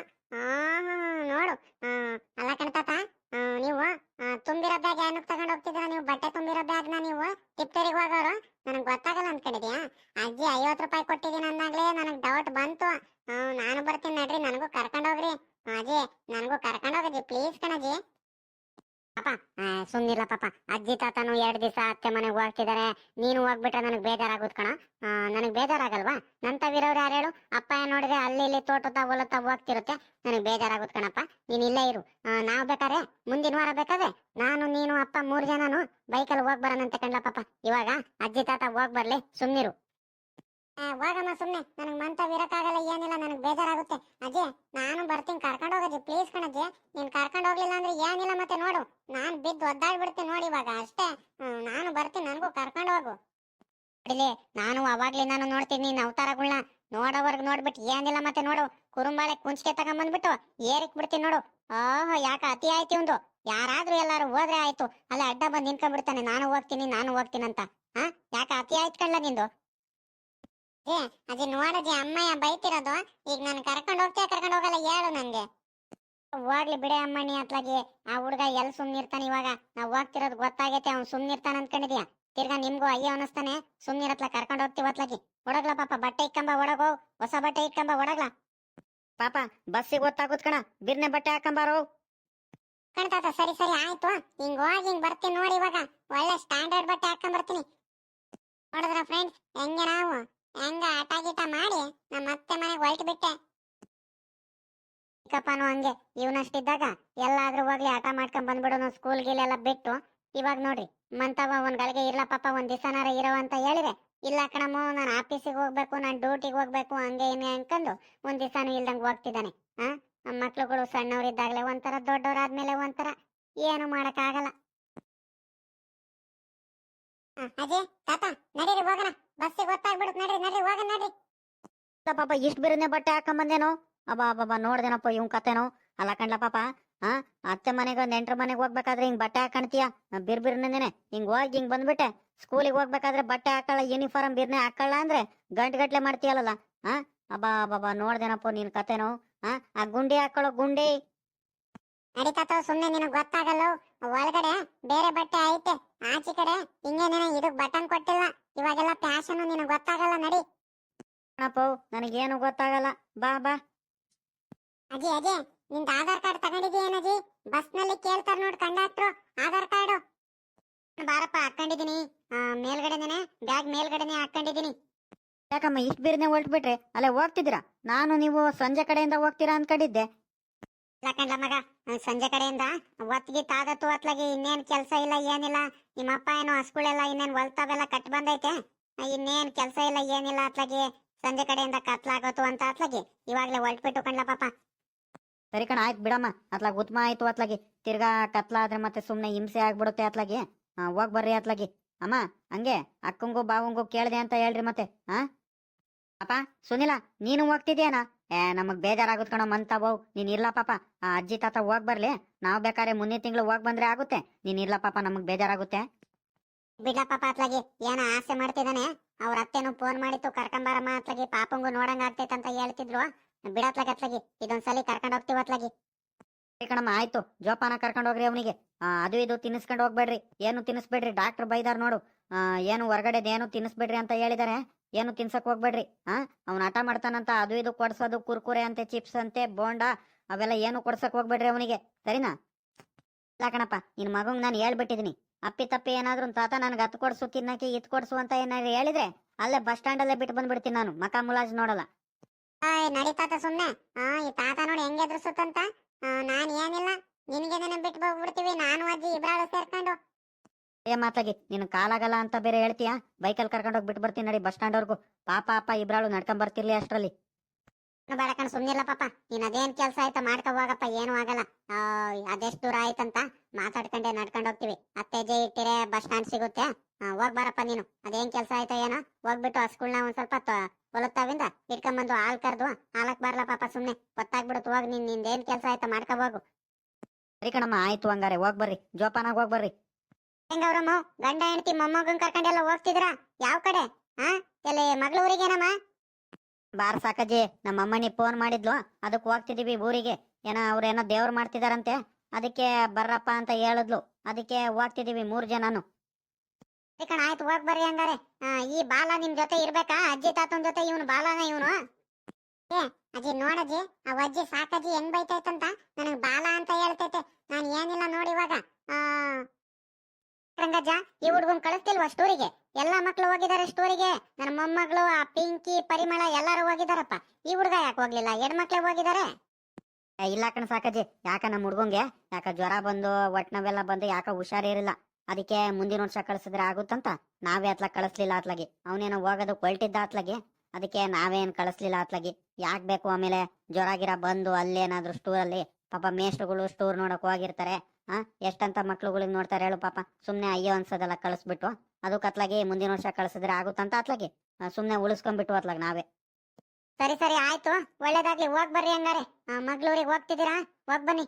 ನೋಡು. ಅಲ್ಲ ಕಣ ತಾತ ನೀವು ತುಂಬಿರೋ ಬ್ಯಾಗ್ ಏನಕ್ಕೆ ತಗೊಂಡು ಹೋಗ್ತಿದ್ದೀರಾ? ನೀವು ಬಟ್ಟೆ ತುಂಬಿರೋ ಬ್ಯಾಗ್ನ ನೀವು ತಿಪ್ಟೂರಿಗೆ ಹೋಗೋರು? ನನಗೆ ಗೊತ್ತಾಗಲ್ಲ ಅನ್ಕೊಂಡಿದ್ಯಾ? ಅಜ್ಜಿ ಐವತ್ತು ರೂಪಾಯಿ ಕೊಟ್ಟಿದ್ದೀನಿ ಅಂದಾಗ್ಲೇ ನನಗೆ ಡೌಟ್ ಬಂತು. ನಾನು ಬರ್ತೀನಿ ನಡ್ರಿ, ನನಗೂ ಕರ್ಕೊಂಡೋಗ್ರಿ ಅಜ್ಜಿ, ನನಗೂ ಕರ್ಕೊಂಡೋಗಜ್ಜಿ ಪ್ಲೀಸ್ ಕಣಜ್ಜಿ. ಪಾಪ ಸುಮ್ನಿಲ್ಲ ಪಾಪ. ಅಜ್ಜಿ ತಾತನು ಎರಡು ದಿವಸ ಅತ್ತೆ ಮನೆಗೆ ಹೋಗ್ತಿದ್ದಾರೆ ನೀನು ಹೋಗ್ಬಿಟ್ರೆ ನನಗೆ ಬೇಜಾರಾಗುತ್ತೆ ಕಣ. ನನಗೆ ಬೇಜಾರಾಗಲ್ವಾ? ನಂತವಿರೋರು ಯಾರು ಹೇಳು? ಅಪ್ಪ ಏನ್ ನೋಡಿದ್ರೆ ಅಲ್ಲಿ ಇಲ್ಲಿ ತೋಟದ ಹೊಲತ್ತ ಹೋಗ್ತಿರುತ್ತೆ. ನನಗೆ ಬೇಜಾರಾಗುತ್ತೆ ಕಣಪ್ಪ. ನೀನು ಇಲ್ಲೇ ಇರು. ನಾವು ಬೇಕಾದ್ರೆ, ಮುಂದಿನ ವಾರ ಬೇಕಾದ್ರೆ ನಾನು, ನೀನು, ಅಪ್ಪ ಮೂರು ಜನನು ಬೈಕಲ್ಲಿ ಹೋಗ್ ಅಂತ ಕಣ್ಲ ಪಾಪ. ಇವಾಗ ಅಜ್ಜಿ ತಾತ ಹೋಗ್ ಬರ್ಲಿ ಹೋಗಮ್ಮ, ಸುಮ್ನೆ. ನನಗೆ ಮಂತವ್ ಇರಕ್ಕಾಗಲ್ಲ ಏನಿಲ್ಲ, ನನಗೆ ಬೇಜಾರಾಗುತ್ತೆ. ಅಜ್ಜಿ, ನಾನು ಬರ್ತೀನಿ. ಕರ್ಕೊಂಡು ಹೋಗಜ್ಜಿ ಪ್ಲೀಸ್ ಕಣಜ್ಜಿ. ನೀನು ಕರ್ಕೊಂಡು ಹೋಗ್ಲಿಲ್ಲ ಅಂದ್ರೆ ಏನಿಲ್ಲ ಮತ್ತೆ ನೋಡು. ನಾನ್ ಬಿದ್ದು ಒದ್ದಾಡ್ಬಿಡ್ತೀನಿ ನೋಡಿ ಇವಾಗ, ಅಷ್ಟೇ. ನಾನು ಬರ್ತೀನಿ, ನನಗೂ ಕರ್ಕೊಂಡು ಹೋಗು. ಬಿಡ್ಲಿ ನಾನು ಅವಾಗ್ಲಿ ನಾನು ನೋಡ್ತೀನಿ ನಿನ್ ಅವತಾರಗಳನ್ನ ನೋಡೋವರ್ಗ್ ನೋಡ್ಬಿಟ್ಟು ಏನಿಲ್ಲ ಮತ್ತೆ ನೋಡು. ಕುರುಂಬಾಳೆ ಕುಂಚಿಗೆ ತಗೊಂಬಂದ್ಬಿಟ್ಟು ಏರಿಕ್ ಬಿಡ್ತೀನಿ ನೋಡು. ಓಹೋ ಯಾಕ ಅತಿ ಆಯ್ತು ಒಂದು ಯಾರಾದ್ರೂ ಎಲ್ಲಾರು ಹೋದ್ರೆ ಆಯ್ತು. ಅಲ್ಲ ಅಡ್ಡ ಬಂದ್ ನಿಂತ್ಕೊಂಡ್ಬಿಡ್ತಾನೆ. ನಾನು ಹೋಗ್ತೀನಿ ನಾನು ಹೋಗ್ತೀನಿ ಅಂತ. ಹಾ, ಯಾಕ ಅತಿ ಆಯ್ತು ಕಣ್ಲ ನಿಂದು? ಏ, ಅದೇ ನೋಡಜಿ ಅಮ್ಮಯ್ಯ ಬೈತಿರೋದು. ಈಗ ನಾನು ಕರ್ಕೊಂಡು ಹೋಗ್ತೀಯ, ಕರ್ಕೊಂಡು ಹೋಗಲ್ಲ ಹೇಳು ನಂಗೆ. ಹೋಗ್ಲಿ ಬಿಡೆ ಅಮ್ಮಣ್ಣಿ ಅತ್ಲಾಗಿ. ಆ ಹುಡ್ಗ ಎಲ್ ಸುಮ್ನಿರ್ತಾನೆ ಇವಾಗ? ನಾವ್ ಹೋಗ್ತಿರೋದು ಗೊತ್ತಾಗೈತೆ, ಅವ್ನು ಸುಮ್ನಿರ್ತಾನೆ ಅನ್ಕೊಂಡಿದ್ಯಾ? ತಿರ್ಗಾ ನಿಮ್ಗೂ ಅಯ್ಯೋ ಅನಸ್ತಾನೆ ಸುಮ್ನಿರತ್ಲ ಕರ್ಕೊಂಡು ಹೋಗ್ತೀವಿ ಅತ್ಲಾಗಿ. ಒಡಗ್ಲ ಪಾಪ, ಬಟ್ಟೆ ಇಕ್ಕಂಬ ಒಡಗೋ ಹೊಸ ಬಟ್ಟೆ ಇಕ್ಕಂಬ ಒಡಗ್ಲ ಪಾಪ, ಬಸ್ಸಿಗೆ ಗೊತ್ತಾಗುತ್ ಕಣ. ಬಿರ್ನೆ ಬಟ್ಟೆ ಹಾಕೊಂಬಾರೋ ಕಣ್ತಾತ ಸರಿ ಸರಿ, ಆಯ್ತು. ಹಿಂಗ್ ಹೋಗಿ ಹಿಂಗ್ ಬರ್ತೀನಿ ನೋಡಿ ಇವಾಗ. ಒಳ್ಳೆ ಸ್ಟ್ಯಾಂಡರ್ಡ್ ಬಟ್ಟೆ ಹಾಕೊಂಡ್ ಬರ್ತೀನಿ ನೋಡಿದ್ರ ಫ್ರೆಂಡ್ಸ್ ಹೆಂಗೆ ನಾವು? ಹೆಂಗ ಆಟ ಗೀಟ ಮಾಡಿ ನಮ್ಮ ಅತ್ತೆ ಮನೆಗೆ ಹೊರಟು ಬಿಟ್ಟೆ. ಚಿಕ್ಕಪ್ಪನು ಹಂಗೆ, ಇವನಷ್ಟಿದ್ದಾಗ ಎಲ್ಲಾದ್ರೂ ಹೋಗ್ಲಿ ಆಟ ಮಾಡ್ಕೊಂಡ್ ಬಂದ್ಬಿಡೋನು ಸ್ಕೂಲ್ ಗೀಲೆಲ್ಲ ಬಿಟ್ಟು, ಇವಾಗ ನೋಡ್ರಿ ಮಂತವ ಒಂದ್ ಗಳಿಗೆ ಇರ್ಲ ಪಾಪ, ಒಂದ್ ದಿವಸನಾರ ಇರೋ ಅಂತ ಹೇಳಿದೆ ಇಲ್ಲ ಕಣಮ್ಮ, ನಾನು ಆಫೀಸಿಗೆ ಹೋಗ್ಬೇಕು, ನಾನು ಡ್ಯೂಟಿಗೆ ಹೋಗ್ಬೇಕು, ಹಂಗೆ ಹಿಂಗೆ ಅನ್ಕೊಂಡು ಒಂದ್ ದಿವಸನೂ ಇಲ್ದಂಗ್ ಹೋಗ್ತಿದ್ದಾನೆ. ಆ ಮಕ್ಳುಗಳು ಸಣ್ಣವರಿದ್ದಾಗಲೇ ಒಂಥರ ದೊಡ್ಡವರಾದ್ಮೇಲೆ ಒಂಥರ ಏನು ಮಾಡಕ್ಕಾಗಲ್ಲ. ಅಜಯ್, ತಾತ, ನಡೀರಿ, ಹೋಗೋಣ. ಬಸ್ಸಿಗೆ ಗೊತ್ತಾಗ್ಬಿಡುತ್ತೆ ನಡ್ರಿ ನಡ್ರಿ ಹೋಗ ನಡ್ರಿ. ಪಾಪ ಇಷ್ಟು ಬೇರೆ ಬಟ್ಟೆ ಹಾಕೊಂಬಂದೇನೋ? ಅಬ್ಬಾ ಅಬ್ಬಾ ನೋಡ್ದೇನಪ್ಪ ಇವ್ ಕತೆನೋ ಅಲ್ಲ ಕಂಡ್ಲ ಪಾಪ ಹಾ ಅತ್ತೆ ಮನೆಗ ನೆಂಟ್ರ ಮನೆಗೆ ಹೋಗ್ಬೇಕಾದ್ರೆ ಹಿಂಗ್ ಬಟ್ಟೆ ಹಾಕಣ್ತೀಯ ಬಿರ್ ಬಿರ್ನೇನೆ ಹಿಂಗ್ ಹೋಗಿ ಹಿಂಗ್ ಬಂದ್ಬಿಟ್ಟೆ. ಸ್ಕೂಲಿಗೆ ಹೋಗ್ಬೇಕಾದ್ರೆ ಬಟ್ಟೆ ಹಾಕಲ್ಲ ಯೂನಿಫಾರ್ಮ್ ಬಿರ್ನೆ ಹಾಕಲ್ಲ ಅಂದ್ರೆ ಗಂಟ್ ಗಟ್ಲೆ ಮಾಡ್ತೀಯಲ್ಲ ಹಾ ಅಬ್ಬಾ ಅಬ್ಬಾ ನೋಡ್ದೇನಪ್ಪ ನೀನ್ ಕತೆನೋ ಹಾ ಆ ಗುಂಡಿ ಹಾಕೊಳ್ಳೋ ಗುಂಡಿ. ನಡೀತಾತೋ ಸುಮ್ನೆ ನಿನಗ್ ಗೊತ್ತಾಗಲ್ಲ? ಒಳಗಡೆ ಬೇರೆ ಬಟ್ಟೆ ಐತೆ. ಆಚೆ ಕಡೆ ನನಗೆ ಇದಕ್ ಬಟನ್ ಕೊಟ್ಟಿಲ್ಲ. ಇವಾಗೆಲ್ಲ ಫ್ಯಾಷನ್ ನಿನಗೆ ಗೊತ್ತಾಗಲ್ಲ ನಡಿ. ಅಪ್ಪ ನನಗೇನು ಗೊತ್ತಾಗಲ್ಲ. ಬಾ ಬಾ. ಅಜಿ ಅಜಿ ನಿಂದ ಆಧಾರ್ ಕಾರ್ಡ್ ತಗೊಂಡಿದೀಯೇನಜಿ ಬಸ್ನಲ್ಲಿ ಕೇಳ್ತಾರ ನೋಡ್ ಕಂಡಕ್ಟ್ರು. ಆಧಾರ್ ಕಾರ್ಡ್. ಬಾರಪ್ಪ ಹಾಕೊಂಡಿದೀನಿ ಮೇಲ್ಗಡೆನೆ ಬ್ಯಾಗ್ ಮೇಲ್ಗಡೆನೆ ಹಾಕೊಂಡಿದೀನಿ ಯಾಕಮ್ಮ ಇಷ್ಟು ಬೀರ್ನೆ ಹೊರಟ್ಬಿಟ್ರೆ ಅಲ್ಲೇ ಹೋಗ್ತಿದ್ದೀರಾ? ನಾನು ನೀವು ಸಂಜೆ ಕಡೆಯಿಂದ ಹೋಗ್ತೀರಾ ಅನ್ಕೊಂಡಿದ್ದೆ ಯಾಕಂಡ್ಲ ಮಗ? ಸಂಜೆ ಕಡೆಯಿಂದ ಒತ್ತಿಗೆ ತಾಗತ್ತು ಅತ್ಲಾಗಿ ಇನ್ನೇನ್ ಕೆಲ್ಸ ಇಲ್ಲ, ಏನಿಲ್ಲ. ನಿಮ್ಮಪ್ಪ ಏನೋ ಹಸ್ಗಳೆಲ್ಲ ಇನ್ನೇನ್ ಹೊಲ್ತಾವೆಲ್ಲ ಕಟ್ ಬಂದೈತೆ. ಇನ್ನೇನ್ ಕೆಲ್ಸ ಇಲ್ಲ, ಏನಿಲ್ಲ ಅತ್ಲಾಗಿ. ಸಂಜೆ ಕಡೆಯಿಂದ ಕತ್ಲಾಗತ್ತು ಅಂತ ಅತ್ಲಾಗಿ. ಇವಾಗ್ಲೇ ಹೊಲ್ಟ್ಬಿಟ್ಟು ಕಣ್ಲ ಪಾಪ. ಸರಿ ಕಣ, ಆಯ್ತು ಬಿಡಮ್ಮ. ಅತ್ಲಾಗ ಉತ್ತಮ ಆಯ್ತು ಅತ್ಲಾಗಿ. ತಿರ್ಗಾ ಕತ್ಲಾದ್ರೆ ಮತ್ತೆ ಸುಮ್ನೆ ಹಿಂಸೆ ಆಗ್ಬಿಡುತ್ತೆ ಅತ್ಲಾಗಿ. ಹೋಗ್ ಬರ್ರಿ ಅತ್ಲಾಗಿ. ಅಮ್ಮ, ಹಂಗೆ ಅಕ್ಕಂಗು, ಬಾವಂಗೂ ಕೇಳ್ದೆ ಅಂತ ಹೇಳ್ರಿ ಮತ್ತೆ ಹಾ ಅಪ್ಪ, ಸುನಿಲ, ನೀನು ಹೋಗ್ತಿದ್ಯಾನ? ಏ ನಮಗ್ ಬೇಜಾರಾಗುತ್ತೆ ಕಣ ಮಂತಾವು ನೀನ್ ಇಲ್ಲ ಪಾಪ. ಆ ಅಜ್ಜಿ ತಾತ ಹೋಗ್ ಬರ್ಲಿ. ನಾವ್ ಬೇಕಾದ್ರೆ ಮುಂದಿನ ತಿಂಗಳು ಹೋಗ್ ಬಂದ್ರೆ ಆಗುತ್ತೆ. ನೀನ್ ಇಲ್ಲ ಪಾಪ ನಮಗ್ ಬೇಜಾರಾಗುತ್ತೆ. ಬಿಡ ಪಾಪ ಅತ್ಲಾಗಿ. ಏನ ಆಸೆ ಮಾಡ್ತಿದ್ದಾನೆ ಅವ್ರ ಅತ್ತೆನು ಫೋನ್ ಮಾಡಿತ್ತು ಕರ್ಕೊಂಬಾರಮ್ಮ ಅತ್ಲಾಗಿ. ಪಾಪಂಗು ನೋಡಂಗ ಆಗ್ತೈತೆ ಅಂತ ಹೇಳ್ತಿದ್ರು. ಬಿಡತ್ಲಾಗಿ ಅತ್ಲಾಗಿ. ಇದೊಂದ್ಸಲಿ ಕರ್ಕೊಂಡ್ ಹೋಗ್ತೀವಿ ಅತ್ಲಾಗಿ. ಕಣಮ್ಮ ಆಯ್ತು. ಜೋಪಾನ ಕರ್ಕೊಂಡ್ ಹೋಗ್ರಿ ಅವನಿಗೆ. ಅದು ಇದು ತಿನ್ನಿಸ್ಕೊಂಡು ಹೋಗ್ಬೇಡ್ರಿ. ಏನು ತಿನ್ನಿಸ್ಬೇಡ್ರಿ ಡಾಕ್ಟರ್ ಬೈದಾರ್ ನೋಡು. ಏನು ಹೊರಗಡೆ ಏನು ತಿನ್ನಿಸ್ಬೇಡ್ರಿ ಅಂತ ಹೇಳಿದಾರೆ. ಏನು ತಿನ್ಸಕ್ ಹೋಗ್ಬೇಡ್ರಿ ಹಾ ಅವ್ನ ಆಟ ಮಾಡ್ತಾನಂತ ಅದು ಇದು ಕೊಡ್ಸೋದು, ಕುರ್ಕುರೆ ಅಂತೆ, ಚಿಪ್ಸ್ ಅಂತೆ, ಬೋಂಡಾ, ಅವೆಲ್ಲ ಏನು ಕೊಡ್ಸಕ್ ಹೋಗ್ಬೇಡ್ರಿ ಅವನಿಗೆ, ಸರಿನಾ? ಇಲ್ಲ ಕಣಪ್ಪ, ನಿನ್ ಮಗಂಗ್ ನಾನು ಹೇಳ್ಬಿಟ್ಟಿದೀನಿ. ಅಪ್ಪಿ ತಪ್ಪಿ ಏನಾದ್ರು ತಾತ ನನ್ಗೆ ಹತ್ತು ಕೊಡ್ಸು, ತಿನ್ನಕ್ಕೆ ಇತ್ ಕೊಡ್ಸು ಅಂತ ಏನಾದ್ರು ಹೇಳಿದ್ರೆ ಅಲ್ಲೇ ಬಸ್ ಸ್ಟ್ಯಾಂಡ್ ಅಲ್ಲೇ ಬಿಟ್ಟು ಬಂದ್ಬಿಡ್ತೀನಿ ನಾನು, ಮಕ ಮುಲಾಜ್ ನೋಡಲ್ಲ. ನಡಿ ನಡೀತಾತ ಸುಮ್ನೆ. ಈ ತಾತ ನೋಡಿ ಹೆಂಗೆ ಎದುರಿಸುತ್ತಂತ. ನಾನ್ ಏನಿಲ್ಲ ನಿನ್ಗೆ ಬಿಟ್ಟು ಹೋಗ್ಬಿಡ್ತೀವಿ ನಾನು ಅಜ್ಜಿ ಇಬ್ರಾಳು ಸೇರ್ಕೊಂಡು ಏ ಮಾತಾಗಿ ನಿನ್ ಕಾಲಾಗಲ್ಲ ಅಂತ ಬೇರೆ ಹೇಳ್ತೀಯಾ? ಬೈಕಲ್ ಕರ್ಕೊಂಡು ಹೋಗಿ ಬಿಟ್ಟು ಬರ್ತೀನಿ ನಡಿ ಬಸ್ ಸ್ಟ್ಯಾಂಡ್ ವರ್ಗು ಪಾಪ ಅಪ್ಪ ಇಬ್ರಾಳು ನಡ್ಕೊಂಡ್ ಬರ್ತಿರ್ಲಿ ಅಷ್ಟ್ರಲ್ಲಿ. ಬೇಡ ಕಣ್ ಸುಮ್ನಿಲ್ಲ ಪಾಪ. ನೀನ್ ಅದೇನ್ ಕೆಲ್ಸ ಆಯ್ತಾ ಮಾಡ್ಕೊ ಹೋಗಪ್ಪ ಏನು ಆಗಲ್ಲ. ಆ, ಅದೆಷ್ಟ್ ದೂರ ಆಯ್ತಂತ ಮಾತಾಡ್ಕೊಂಡೆ ನಡ್ಕೊಂಡ್ ಹೋಗ್ತೀವಿ. ಅತ್ತೆಜೆ ಇಟ್ಟಿರೆ ಬಸ್ ಸ್ಟ್ಯಾಂಡ್ ಸಿಗುತ್ತೆ. ಹೋಗ್ ಬಾರಪ್ಪ ನೀನು. ಅದೇನ್ ಕೆಲ್ಸ ಆಯ್ತಾ ಏನೋ ಹೋಗ್ಬಿಟ್ಟು ಹಸ್ಗಳ್ನ ಒಂದ್ ಸ್ವಲ್ಪ ಹೊಲತಾವಿಂದ ಹೊಲತ್ತಾವಿಂದ ಇಟ್ಕೊಂಬಂದು ಹಾಲ್ ಕರ್ದು ಹಾಲಕ್ ಬಾರ್ಲ ಪಾಪ ಸುಮ್ನೆ. ಗೊತ್ತಾಗ್ಬಿಡುತ್ತೆ ಹೋಗ್ ನಿನ್ ನಿಂದೇನ್ ಕೆಲ್ಸ ಆಯ್ತಾ ಮಾಡ್ಕೊ ಹೋಗು. ಸರಿ ಕಣಮ್ಮ ಆಯ್ತು ಹಂಗಾರೆ ಹೋಗ್ಬರ್ರಿ ಬರ್ರಿ. ಹೋಗ್ಬರ್ರಿ ಹೋಗ್ ಬರ್ರಿ. ಹೆಂಗವ್ರಮ್ಮ? ಗಂಡ ಹೆಂಡತಿ ಮೊಮ್ಮಗನ್ ಕರ್ಕೊಂಡೆಲ್ಲ ಹೋಗ್ತಿದ್ರ? ಯಾವ ಕಡೆ? ಹಾ ಎಲ್ಲ ಮಗಳ ಊರಿಗೇನಮ್ಮ? ಬಾರ್ ಸಾಕಜ್ಜಿ ನಮ್ಮ ಅಮ್ಮನಿ ಫೋನ್ ಮಾಡಿದ್ಲು ಅದಕ್ಕೆ ಹೋಗ್ತಿದೀವಿ ಊರಿಗೆ. ಏನೋ ಅವ್ರೇನೋ ದೇವ್ರು ಮಾಡ್ತಿದಾರಂತೆ ಅದಕ್ಕೆ ಬರ್ರಪ್ಪ ಅಂತ ಹೇಳಿದ್ಲು ಅದಕ್ಕೆ ಹೋಗ್ತಿದೀವಿ ಮೂರ್ ಜನನು. ಕಣ ಆಯ್ತು ಹೋಗ್ ಬರ್ರಿ ಹಂಗಾರೆ. ಈ ಬಾಲ ನಿಮ್ ಜೊತೆ ಇರ್ಬೇಕಾ? ಅಜ್ಜಿ ತಾತನ್ ಜೊತೆ ಇವನು ಬಾಲನ ಇವನು? ಏ ಅಜ್ಜಿ ನೋಡಜ್ಜಿ ಆ ಅಜ್ಜಿ ಸಾಕಜ್ಜಿ ಹೆಂಗ್ ಬೈತೈತಂತ? ನನಗ್ ಬಾಲ ಅಂತ ಹೇಳ್ತೈತೆ. ನಾನ್ ಏನಿಲ್ಲ ನೋಡಿ ಇವಾಗ. ಆ ರಂಗಜ್ಜ ಈ ಹುಡುಗನ್ ಕಳಿಸ್ತಿಲ್ವಾ ಸ್ಟೋರಿಗೆ ಎಲ್ಲಾ ಮಕ್ಳು ಹೋಗಿದ್ದಾರೆ ಸ್ಟೋರಿಗೆ ನನ್ನ ಮೊಮ್ಮಗಳು, ಆ ಪಿಂಕಿ, ಪರಿಮಳ ಎಲ್ಲಾರು ಹೋಗಿದಾರಪ್ಪ. ಈ ಹುಡುಗ ಯಾಕೆ ಹೋಗ್ಲಿಲ್ಲ? ಹೆಣ್ಮಕ್ಳೇ ಹೋಗಿದ್ದಾರೆ ಹೋಗಿದಾರೆ ಇಲ್ಲ ಕಣ ಸಾಕಜ್ಜಿ. ಯಾಕ ನಮ್ಮ ಹುಡ್ಗಂಗೆ? ಯಾಕ ಜ್ವರ ಬಂದು ಒಟ್ನವೆಲ್ಲ ಬಂದು, ಯಾಕ ಹುಷಾರಿರಲಿಲ್ಲ ಅದಕ್ಕೆ ಮುಂದಿನ ವರ್ಷ ಕಳಿಸಿದ್ರೆ ಆಗುತ್ತಂತ? ನಾವೇ ಅತ್ಲ ಕಳಿಸ್ಲಿಲ್ಲ ಅತ್ಲಾಗಿ. ಅವನೇನೋ ಹೋಗೋದು ಕೊಲ್ಟಿದ್ದ ಅತ್ಲಾಗಿ. ಅದಕ್ಕೆ ನಾವೇನ್ ಕಳಿಸ್ಲಿಲ್ಲ ಅತ್ಲಾಗಿ. ಯಾಕ್ ಬೇಕು ಆಮೇಲೆ? ಜ್ವರ ಗಿರ ಬಂದು, ಅಲ್ಲೇನಾದ್ರೂ ಸ್ಟೂರಲ್ಲಿ ಪಾಪ ಮೇಷ್ಟ್ರುಗಳು ಸ್ಟೋರ್ ನೋಡಕ್ ಹೋಗಿರ್ತಾರೆ. ಆ ಎಷ್ಟಂತ ಮಕ್ಳುಗಳಿಗೆ ನೋಡ್ತಾರೆ ಹೇಳು ಪಾಪ. ಸುಮ್ನೆ ಅಯ್ಯೋ ಅನ್ಸೋದೆಲ್ಲ ಕಳಿಸ್ಬಿಟ್ಟು ಅದು ಕತ್ಲಾಗಿ ಮುಂದಿನ ವರ್ಷ ಕಳ್ಸಿದ್ರೆ ಆಗುತ್ತಂತ ಅತ್ಲಾಗಿ. ಸುಮ್ಮನೆ ಸುಮ್ನೆ ಉಳಿಸ್ಕೊಂಡ್ಬಿಟ್ಟು ಅತ್ಲಾಗ ನಾವೇ. ಸರಿ ಸರಿ ಆಯ್ತು. ಒಳ್ಳೇದಾಗ್ಲಿ ಹೋಗ್ ಬರ್ರಿ ಹಂಗಾರೆ. ಆ, ಮಗ್ಳೂರಿಗೆ ಹೋಗ್ತಿದ್ದೀರಾ? ಹೋಗ್ ಬನ್ನಿ.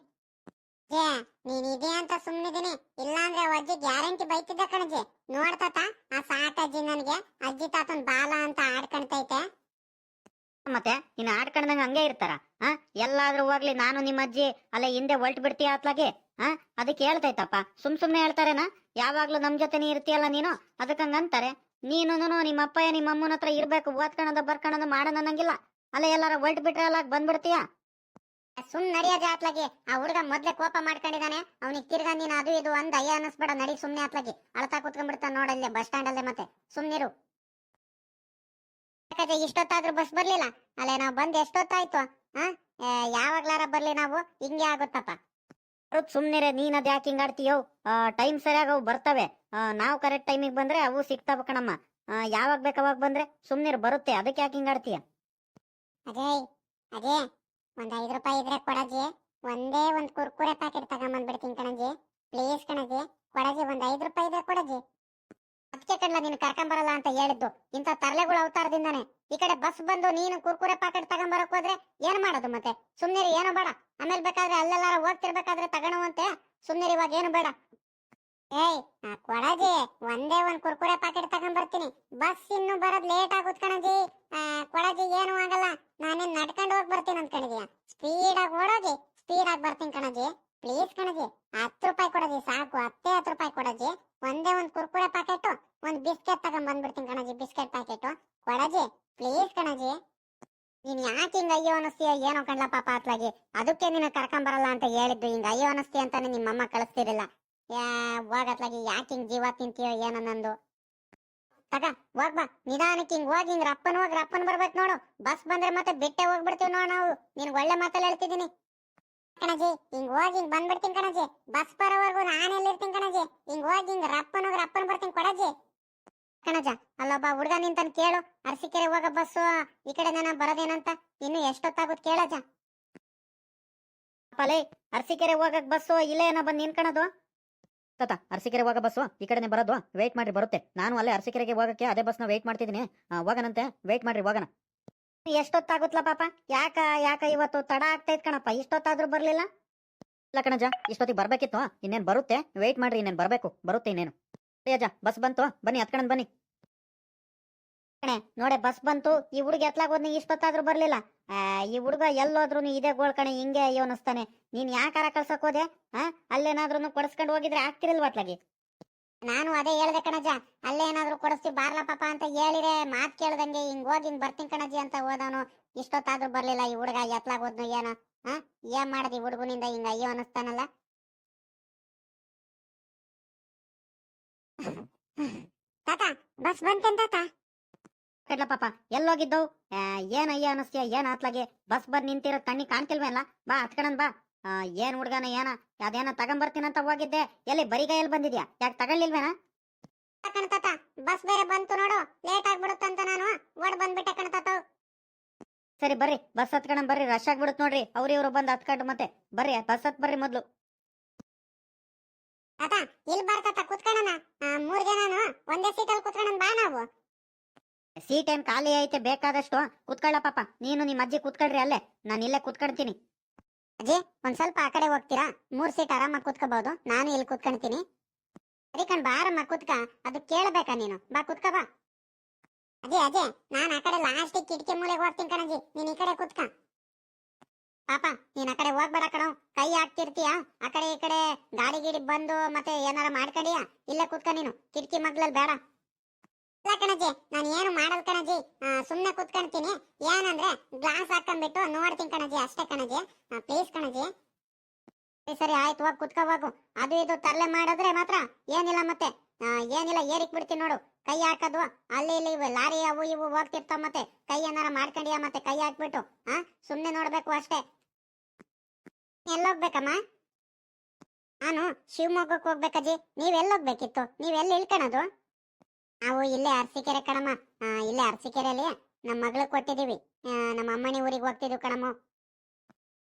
ಏ ನೀನ್ ಇದೆ ಅಂತ ಸುಮ್ಮನಿದ್ದೀನಿ ಇಲ್ಲಾಂದ್ರೆ ಅವ್ ಅಜ್ಜಿ ಗ್ಯಾರಂಟಿ ಬೈತಿದ್ದ ಕಣಜಿ ನೋಡ್ತಾತ ಆ ಸಾಕಜ್ಜಿ ನನ್ಗೆ. ಅಜ್ಜಿ ತಾತನ್ ಬಾಲ ಅಂತ ಆಡ್ಕಣ್ತೈತೆ. ಮತ್ತೆ ನೀನ್ ಆಡ್ಕೊಂಡಂಗ ಹಂಗೆ ಇರ್ತಾರ? ಆ ಎಲ್ಲಾದ್ರೂ ಹೋಗ್ಲಿ ನಾನು ನಿಮ್ಮ ಅಜ್ಜಿ ಅಲ್ಲೇ ಹಿಂದೆ ಹೊಲ್ಟ್ ಬಿಡ್ತೀಯ ಅತ್ಲಾಗೆ? ಆ ಅದಕ್ಕೆ ಹೇಳ್ತೈತಪ್ಪ ಸುಮ್ ಸುಮ್ನೆ ಹೇಳ್ತಾರೇನ? ಯಾವಾಗ್ಲೂ ನಮ್ ಜೊತೆನೇ ಇರ್ತೀಯಲ್ಲ ನೀನು? ಅದಕ್ಕೆ ಹಂಗಂತಾರೆ ನೀನು ನಿಮ್ಮ ಅಪ್ಪಯ್ಯ ನಿಮ್ಮ ಅಮ್ಮನ ಹತ್ರ ಇರ್ಬೇಕು. ಓದ್ಕೊಳೋದು ಬರ್ಕೊಳೋದು ಮಾಡೋಣ ಅನ್ನಂಗಿಲ್ಲ. ಅಲ್ಲ ಎಲ್ಲಾರ ಹೊಲ್ಟ್ ಬಿಟ್ರೆ ಅಲ್ಲ ಬಂದ್ಬಿಡ್ತೀಯ? ಸುಮ್ ನಡಿಯೋದೇ ಆತ್ಲಾಗಿ ಆ ಹುಡುಗ ಮೊದ್ಲೇ ಕೋಪ ಮಾಡ್ಕೊಂಡಿದಾನೆ. ಅವ್ನಿಗೆ ತಿರ್ಗಾ ನೀನ್ ಅದು ಇದು ಒಂದ್ ಅಯ್ಯ ಅನ್ನಿಸ್ಬೇಡ. ನಡಿ ಸುಮ್ನೆ ಆತ್ಲಾಗಿ ಅಳತಾ ಕುತ್ಕೊಂಡ್ಬಿಡ್ತಾನ ನೋಡಲ್ಲೇ ಬಸ್ ಸ್ಟ್ಯಾಂಡ್ ಅಲ್ಲೇ ಮತ್ತೆ. ಸುಮ್ನಿರು ಇಷ್ಟೊತ್ತಾದ್ರೂ ಬಸ್ ಬರ್ಲಿಲ್ಲ. ಅಲ್ಲೇ ನಾವ್ ಬಂದ್ ಎಷ್ಟೊತ್ತಾಯ್ತು? ಆ ಯಾವಾಗ್ಲಾರ ಬರ್ಲಿ ನಾವು? ಹಿಂಗೆ ಆಗುತ್ತಪ್ಪ. ಹೌದ್ ಸುಮ್ನಿರೆ, ನೀನ್ ಅದ್ ಯಾಕೆ ಹಿಂಗಾಡ್ತೀಯೋ? ಟೈಮ್ ಸರಿಯಾಗಿ ಅವು ಬರ್ತವೆ. ನಾವು ಕರೆಕ್ಟ್ ಟೈಮಿಗ್ ಬಂದ್ರೆ ಅವು ಸಿಗ್ತಾವ ಕಣಮ್ಮ. ಯಾವಾಗ ಬೇಕಾವಾಗ ಬಂದ್ರೆ ಸುಮ್ನಿರ್, ಬರುತ್ತೆ. ಅದಕ್ಕೆ ಯಾಕೆ ಹಿಂಗಾಡ್ತೀಯ? ಅಜಯ್ ಅಜಯ್ ಒಂದ್ ಐದು ರೂಪಾಯಿ ಇದ್ರೆ ಕೊಡಜಿ ಒಂದೇ ಒಂದ್ ಕುರ್ಕುರೆ ಪ್ಯಾಕೆಟ್ ತಗೊಂಬಂದ್ಬಿಡ್ತೀನಿ ಕಣಜಿ ಪ್ಲೀಸ್ ಕಣಜಿ ಕೊಡಜಿ ಒಂದ್ ಐದು ರೂಪಾಯಿ ಇದ್ರೆ ಕೊಡಜಿ ಅದಕ್ಕೆ ಕಣ್ಲ ನೀನು ಕರ್ಕೊಂಬರಲ್ಲ ಅಂತ ಹೇಳಿದ್ದು. ಇಂಥ ತರಲೆಗಳು ಅವತಾರದಿಂದಾನೆ ಈ ಕಡೆ ಬಸ್ ಬಂದು ನೀನು ಕುರ್ಕುರೆ ಪ್ಯಾಕೆಟ್ ತಗೊಂಬರಕ್ ಹೋದ್ರೆ ಏನ್ ಮಾಡೋದು ಮತ್ತೆ? ಸುಮ್ನಿರಿ, ಏನು ಬೇಡ. ಆಮೇಲೆ ಬೇಕಾದ್ರೆ ಅಲ್ಲೆಲ್ಲಾರ ಹೋಗ್ತಿರ್ಬೇಕಾದ್ರೆ ತಗೊಳುವಂತೆ ಸುಮ್ನಿರಿ, ಇವಾಗ ಏನು ಬೇಡ. ಏಯ್, ಆ ಕೊಡಜಿ, ಒಂದೇ ಒಂದ್ ಕುರ್ಕುರೆ ಪ್ಯಾಕೆಟ್ ತಗೊಂಬರ್ತೀನಿ. ಬಸ್ ಇನ್ನು ಬರೋದ್ ಲೇಟ್ ಆಗುತ್ತೆ ಕಣಜಿ. ಕೊಡಜಿ, ಏನು ಆಗಲ್ಲ. ನಾನೇನ್ ನಡ್ಕೊಂಡು ಹೋಗ್ ಬರ್ತೀನಿ ಅನ್ಕೊಂಡಿದ್ಯಾ ಸ್ಪೀಡ್ ಆಗಿ ಓಡೋಗಿ ಸ್ಪೀಡ್ ಆಗಿ ಬರ್ತೀನಿ ಕಣಜಿ. ಪ್ಲೀಸ್ ಕಣಜಿ ಹತ್ತು ರೂಪಾಯಿ ಕೊಡಜಿ ಸಾಕು ಹತ್ತೇ ಹತ್ತು ರೂಪಾಯಿ ಕೊಡಜಿ ಒಂದೇ ಒಂದ್ ಕುರ್ಕುರೆ ಪ್ಯಾಕೆಟ್ ಒಂದ್ ಬಿಸ್ಕೆಟ್ ತಗೊಂಡ್ ಬಂದ್ಬಿಡ್ತೀನಿ ಕಣಜಿ ಬಿಸ್ಕೆಟ್ ಪ್ಯಾಕೆಟ್ ಕೊಡಜಿ ಪ್ಲೀಸ್ ಕಣಜಿ. ನೀನ್ ಯಾಕೆ ಹಿಂಗ ಅಯ್ಯೋ ಅನಸ್ತೀಯ ಏನೋ ಕಣ್ಲ ಪಾಪ ಅತ್ಲಾಗಿ. ಅದಕ್ಕೆ ನೀನು ಕರ್ಕೊಂಡ್ ಬರಲ್ಲ ಅಂತ ಹೇಳಿದ್ದು, ಹಿಂಗ ಅಯ್ಯೋ ಅನಿಸ್ತೀಯ ಅಂತಾನೆ ನಿಮ್ಮಮ್ಮ ಕಳಿಸ್ತಿರಲ್ಲ ಯಾ ಹೋಗತ್ಲಾಗಿ ಯಾಕೆ ಹಿಂಗ್ ಜೀವ ತಿಂತೀಯೋ ಏನೋ ನಂದು. ತಗ, ಹೋಗ್ ಬಾ. ನಿಧಾನಕ್ಕೆ ಹಿಂಗ್ ಹೋಗಿ, ಹಿಂಗ್ ರಪ್ಪನ್ ಹೋಗಿ, ರಪ್ಪನ್ ಬರ್ಬೇಕು ನೋಡು. ಬಸ್ ಬಂದ್ರೆ ಮತ್ತೆ ಬಿಟ್ಟೆ ಹೋಗ್ಬಿಡ್ತೀವಿ ನೋಡ್ ನಾವು. ನಿನ್ಗೆ ಒಳ್ಳೆ ಮಾತಲ್ಲಿ ಹೇಳ್ತಿದ್ದೀನಿ. ಕಣಜಿ, ಹಿಂಗ್ ಹೋಗಿ ಹಿಂಗ್ ಬಂದ್ಬಿಡ್ತೀನಿ ಕಣಜಿ. ಬಸ್ ಬರೋವರೆಗೂ ನಾನು ಎಲ್ಲಿರ್ತೀನಿ ಕಣಜಿ. ಹಿಂಗ್ ಹೋಗಿ ಹಿಂಗ್ ರಪ್ಪನ್ ಹೋಗಿ ರಪ್ಪನ್ ಬರ್ತೀನಿ ಕೊಡಜಿ. ಕಣಜ, ಅಲ್ಲೊಬ್ಬ ಹುಡುಗ ನಿಂತನ್ ಕೇಳು. ಅರಸಿಕೆರೆ ಹೋಗ ಬಸ್ಸು ಈ ಕಡೆ ನಾನು ಬರೋದೇನಂತ? ಇನ್ನು ಎಷ್ಟೊತ್ತಾಗುತ್ತೆ ಕೇಳಜ. ಪಲೇ, ಅರಸಿಕೆರೆ ಹೋಗಕ್ ಬಸ್ಸು ಇಲ್ಲೇ ಏನೋ ಬಂದು ನಿನ್ಕಣದು ತಾತ, ಅರಸಿಕೆರೆ ಹೋಗ ಬಸ್ಸು ಈ ಕಡೆನೆ ಬರೋದು. ವೇಟ್ ಮಾಡ್ರಿ, ಬರುತ್ತೆ. ನಾನು ಅಲ್ಲೇ ಅರಸಿಕೆರೆಗೆ ಹೋಗಕ್ಕೆ ಅದೇ ಬಸ್ನ ವೇಟ್ ಮಾಡ್ತಿದ್ದೀನಿ. ಹೋಗನಂತೆ. ವೇಟ್ ಮಾಡ್ರಿ ಹೋಗಣ ಎಷ್ಟೊತ್ತಾಗುತ್ತಲ್ಲ ಪಾಪ? ಯಾಕ ಯಾಕ ಇವತ್ತು ತಡ ಆಗ್ತೈತ್ ಕಣಪ್ಪ? ಇಷ್ಟೊತ್ತಾದ್ರೂ ಬರ್ಲಿಲ್ಲ? ಇಲ್ಲ ಕಣಜ ಇಷ್ಟೊತ್ತಿಗೆ ಬರ್ಬೇಕಿತ್ತು. ಇನ್ನೇನ್ ಬರುತ್ತೆ? ವೇಟ್ ಮಾಡ್ರಿ, ಇನ್ನೇನ್ ಬರ್ಬೇಕು. ಬರುತ್ತೆ ಇನ್ನೇನು. ಅಜ್ಜ ಬಸ್ ಬಂತು. ಬನ್ನಿ ಹತ್ಕೊಂಡ್ ಬನ್ನಿ. ಕಣೆ, ನೋಡೆ ಬಸ್ ಬಂತು. ಈ ಹುಡುಗ ಎತ್ಲಾಗ ಹೋದ್ನಿ, ಇಷ್ಟೊತ್ತಾದ್ರೂ ಬರ್ಲಿಲ್ಲ. ಈ ಹುಡುಗ ಎಲ್ಲೋದ್ರು ಇದೇ ಗೋಳ್ ಕಣೆ, ಹಿಂಗೆ ಅಯ್ಯೋ ಅನಿಸ್ತಾನೆ ನೀನ್ ಯಾಕಾರ ಕಳ್ಸಕ್ ಹೋದೆ? ಆ ಅಲ್ಲೇನಾದ್ರೂ ಕೊಡಿಸ್ಕೊಂಡು ಹೋಗಿದ್ರೆ ಆಗ್ತಿರಲ್ವಾ ಅತ್ಲಾಗಿ? ನಾನು ಅದೇ ಹೇಳ್ದೆ ಕಣಜ ಅಲ್ಲೇ ಏನಾದ್ರು ಕೊಡಿಸ್ತೀವಿ ಬಾರ್ಲ ಪಾಪ ಅಂತ ಹೇಳಿರೆ, ಮಾತ್ ಕೇಳ್ದಂಗೆ ಹಿಂಗ್ ಹೋಗಿ ಹಿಂಗ್ ಬರ್ತೀನಿ ಕಣಜಿ ಅಂತ ಹೋದವನು. ಇಷ್ಟೊತ್ತಾದ್ರೂ ಬರ್ಲಿಲ್ಲ ಈ ಹುಡುಗ ಎತ್ಲಾಗ್ ಹೋದ್ನು ಏನ, ಹಾ? ಏನ್ ಮಾಡದಿ ಹುಡುಗನಿಂದ ಹಿಂಗ ಅಯ್ಯೋ ಅನಿಸ್ತಾನಲ್ಲ ತಾತ, ಬಸ್ ಬಂತೇನ್ ತಾತ? ಕಡ್ಲ ಪಾಪ, ಎಲ್ಲೋಗಿದ್ದವು. ಏನಯ್ಯ ಏನ್ ಅಯ್ಯ ಅನಸ್ತೀಯ ಏನ್ ಆತ್ಲಾಗೆ? ಬಸ್ ಬಂದ್ ನಿಂತಿರೋ ಕಣ್ಣಿ ಕಾಣ್ತಿಲ್ವಲ್ಲ ಬಾ ಹತ್ಕಣನ್ ಬಾ. ಏನ್ ಹುಡ್ಗನ ಏನ? ಅದೇನ ತಗೊಂಬರ್ತೀನಂತ ಹೋಗಿದ್ದೆ. ಎಲ್ಲಿ ಬರಿಗೈಯಲ್ಲಿ ಬಂದಿದ್ಯಾ? ಯಾಕೆ ತಗೊಳ್ಳಿಲ್ವೇನ? ತಾತ ಬಸ್ ಬೇರೆ ಬಂತು ನೋಡು. ಲೇಟ್ ಆಗ್ಬಿಡುತ್ತಂತ ನಾನು. ಓಡ್ ಬಂದ್ಬಿಟ್ಟೆ ಕಣ ತಾತ. ಸರಿ ಬರ್ರಿ. ಬಸ್ ಹತ್ಕೊಂಡ್ ಬರ್ರಿ. ರಶ್ ಆಗ್ಬಿಡುತ್ತೆ ನೋಡ್ರಿ. ಅವ್ರ ಇವ್ರು ಬಂದ್ ಹತ್ಕೊಂಡು ಮತ್ತೆ. ಬರ್ರಿ ಬಸ್ ಹತ್ ಬರ್ರಿ ಮೊದ್ಲು. ತಾತ ಇಲ್ಲಿ ಕುತ್ಕೊಳ್ಳೋಣ ಮೂರ್ ಜನನು ಒಂದೇ ಸೀಟಲ್ಲಿ ಕುತ್ಕೊಳ್ಳೋಣ ಬಾ ನಾವು. ಸೀಟ್ ಏನ್ ಖಾಲಿ ಐತೆ ಬೇಕಾದಷ್ಟು. ಕುತ್ಕೊಳ್ಳ ಪಾಪ ನೀನು ನಿಮ್ಮ ಅಜ್ಜಿ ಕುತ್ಕೊಳ್ರಿ ಅಲ್ಲೇ. ನಾನು ಇಲ್ಲೇ ಕುತ್ಕೊಳ್ತೀನಿ ಅಜ್ಜಿ, ಒಂದ್ ಸ್ವಲ್ಪ ಆ ಕಡೆ ಹೋಗ್ತೀರಾ? ಮೂರ್ ಸೀಟ್ ಆರಾಮಾಗಿ ಕುತ್ಕೋಬಹುದು ನಾನು ಇಲ್ಲಿ ಕುತ್ಕೊಂತೀನಿ ಸರಿ ಕಣ್ ಬಾರಮ್ಮ ಕುತ್ಕ. ಅದು ಕೇಳಬೇಕಾ ನೀನು? ಬಾ, ಕುತ್ಕ, ಬಾ. ಅಜ್ಜಿ ಅಜ್ಜಿ, ನಾನ್ ಆ ಕಡೆ ಲಾಸ್ಟ್ ಕಿಟಕಿ ಮೂಲೆಗೆ ಹೋಗ್ತೀನಿ ಕಣಜ್ಜಿ ನೀನ್ ಈ ಕಡೆ ಕುತ್ಕ. ಪಾಪ, ನೀನ್ ಆ ಕಡೆ ಹೋಗ್ಬೇಡ ಕಣ. ಕೈ ಹಾಕ್ತಿರ್ತೀಯ? ಆ ಕಡೆ ಈ ಕಡೆ ಗಾಡಿ ಗಿಡಿ ಬಂದು ಮತ್ತೆ ಏನಾರ ಮಾಡ್ಕೊಂಡಿಯಾ? ಇಲ್ಲೇ ಕುತ್ಕ ನೀನು. ಕಿಟಕಿ ಮಗ್ಲಲ್ಲಿ ಬೇಡ. ಇಲ್ಲ ಕಣಜಿ ನಾನು ಏನು ಮಾಡಲ್ ಕಣಜಿ ಸುಮ್ಮನೆ ಕುತ್ಕೊಂತೀನಿ ಏನಂದ್ರೆ ಗ್ಲಾಸ್ ಹಾಕೊಂಡ್ಬಿಟ್ಟು ನೋಡ್ತೀನಿ ಕಣಜಿ ಅಷ್ಟೇ ಕಣಜಿ ಪ್ಲೀಸ್ ಕಣಜಿ ಸರಿ ಸರಿ, ಆಯ್ತು, ಹೋಗಿ ಕುತ್ಕೋಬೇಕು ಅದು ಇದು ತರಲೆ ಮಾಡಿದ್ರೆ ಮಾತ್ರ ಏನಿಲ್ಲ ಮತ್ತೆ. ಏನಿಲ್ಲ, ಏರಿಕ್ ಬಿಡ್ತೀನಿ ನೋಡು. ಕೈ ಹಾಕೋದು, ಅಲ್ಲಿ ಇಲ್ಲಿ ಇವು, ಲಾರಿ ಅವು ಇವು ಹೋಗ್ತಿರ್ತಾವ ಮತ್ತೆ. ಕೈ ಏನಾರ ಮಾಡ್ಕೊಂಡಿಯಾ ಮತ್ತೆ, ಕೈ ಹಾಕ್ಬಿಟ್ಟು ಹಾ ಸುಮ್ಮನೆ ನೋಡ್ಬೇಕು ಅಷ್ಟೇ. ಎಲ್ಲೋಗ್ಬೇಕಮ್ಮ ನಾನು ಶಿವಮೊಗ್ಗಕ್ಕೆ ಹೋಗ್ಬೇಕಜ್ಜಿ. ನೀವೆಲ್ಲೋಗ್ಬೇಕಿತ್ತು ಎಲ್ಲೋಗ್ಬೇಕಿತ್ತು ನೀವ್ ಎಲ್ಲಿ ಇಳ್ಕೊಳೋದು ನಾವು ಇಲ್ಲೇ ಅರಸೀಕೆರೆ ಕಣಮ್ಮ. ಇಲ್ಲೇ ಅರಸೀಕೆರೆಯಲ್ಲಿ ನಮ್ಮ ಮಗಳಿಗೆ ಕೊಟ್ಟಿದ್ದೀವಿ ನಮ್ಮ ಅಮ್ಮನಿ ಊರಿಗೆ ಹೋಗ್ತಿದ್ವಿ ಕಣಮ್ಮ.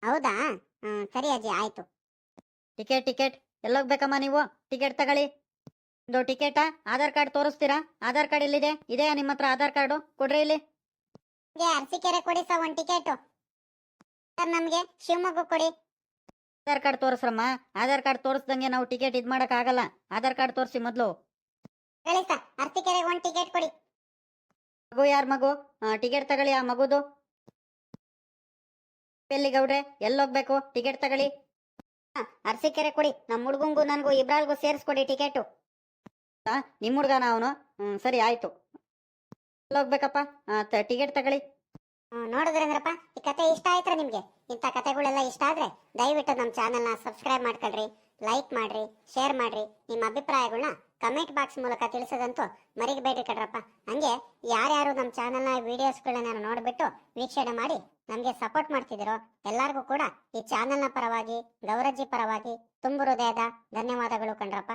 ಹೌದಾ? ಸರಿ ಅಜ್ಜಿ ಆಯ್ತು. ಟಿಕೆಟ್ ಟಿಕೆಟ್ ಎಲ್ಲೋಗ್ಬೇಕಮ್ಮ ನೀವು? ಟಿಕೆಟ್ ತಗೊಳ್ಳಿ. ಇದು ಟಿಕೆಟಾ ಆಧಾರ್ ಕಾರ್ಡ್ ತೋರಿಸ್ತೀರಾ? ಆಧಾರ್ ಕಾರ್ಡ್ ಎಲ್ಲಿದೆ ಇದೆಯಾ ನಿಮ್ಮ ಹತ್ರ ಆಧಾರ್ ಕಾರ್ಡು ಕೊಡ್ರಿ ಇಲ್ಲಿ. ಅರಸೀಕೆರೆ ಕೊಡಿ ಸರ್ ಒಂದು ಟಿಕೆಟು ಸರ್ ನಮಗೆ ಶಿವಮೊಗ್ಗ ಕೊಡಿ. ಆಧಾರ್ ಕಾರ್ಡ್ ತೋರಿಸ್ರಮ್ಮ. ಆಧಾರ್ ಕಾರ್ಡ್ ತೋರಿಸ್ದಂಗೆ ನಾವು ಟಿಕೆಟ್ ಇದು ಮಾಡೋಕ್ಕಾಗಲ್ಲ ಆಧಾರ್ ಕಾರ್ಡ್ ತೋರಿಸಿ ಮೊದಲು. ಹೇಳಿ ಸರ್ ಅರಸೀಕೆರೆಗೆ ಒಂದು ಟಿಕೆಟ್ ಕೊಡಿ. ಮಗು ಯಾರ್ ಮಗು? ಟಿಕೆಟ್ ತಗೊಳ್ಳಿ ಆ ಮಗುದು. ಎಲ್ಲಿ ಗೌಡ್ರೆ ಎಲ್ಲೋಗ್ಬೇಕು ಟಿಕೆಟ್ ತಗೊಳ್ಳಿ. ಅರ್ಸಿಕೆರೆ ಕೊಡಿ. ನಮ್ಮ ಹುಡುಗಂಗೂ ನನಗೂ ಇಬ್ರಾಲ್ಗೂ ಸೇರಿಸ್ಕೊಡಿ ಟಿಕೆಟು. ನಿಮ್ಮ ಹುಡುಗನ ಅವನು? ಹ್ಮ್ ಸರಿ ಆಯ್ತು. ಎಲ್ಲೋಗ್ಬೇಕಪ್ಪ. ಟಿಕೆಟ್ ತಗೊಳ್ಳಿ. ನೋಡಿದ್ರೇಂದ್ರಪ್ಪ ಈ ಕತೆ ಇಷ್ಟ ಆಯ್ತ್ರ ನಿಮ್ಗೆ? ಇಂಥ ಕತೆಗಳೆಲ್ಲ ಇಷ್ಟ ಆದ್ರೆ ದಯವಿಟ್ಟು ನಮ್ಮ ಚಾನೆಲ್ನ ಸಬ್ಸ್ಕ್ರೈಬ್ ಮಾಡ್ಕೊಳ್ರಿ ಲೈಕ್ ಮಾಡ್ರಿ ಶೇರ್ ಮಾಡ್ರಿ ನಿಮ್ಮ ಅಭಿಪ್ರಾಯಗಳನ್ನ ಕಮೆಂಟ್ ಬಾಕ್ಸ್ ಮೂಲಕ ತಿಳಿಸೋದಂತೂ ಮರಿಬೇಡ್ರಿ ಕಡ್ರಪ್ಪ ಹಂಗೆ ಯಾರ್ಯಾರು ನಮ್ಮ ಚಾನೆಲ್ನ ವಿಡಿಯೋಸ್ಗಳನ್ನ ನೋಡಿಬಿಟ್ಟು ವೀಕ್ಷಣೆ ಮಾಡಿ ನಮಗೆ ಸಪೋರ್ಟ್ ಮಾಡ್ತಿದ್ದೀರೋ ಎಲ್ಲರಿಗೂ ಕೂಡ ಈ ಚಾನೆಲ್ನ ಪರವಾಗಿ ಗೌರಜ್ಜಿ ಪರವಾಗಿ ತುಂಬು ಹೃದಯದ ಧನ್ಯವಾದಗಳು ಕಣ್ರಪ್ಪ.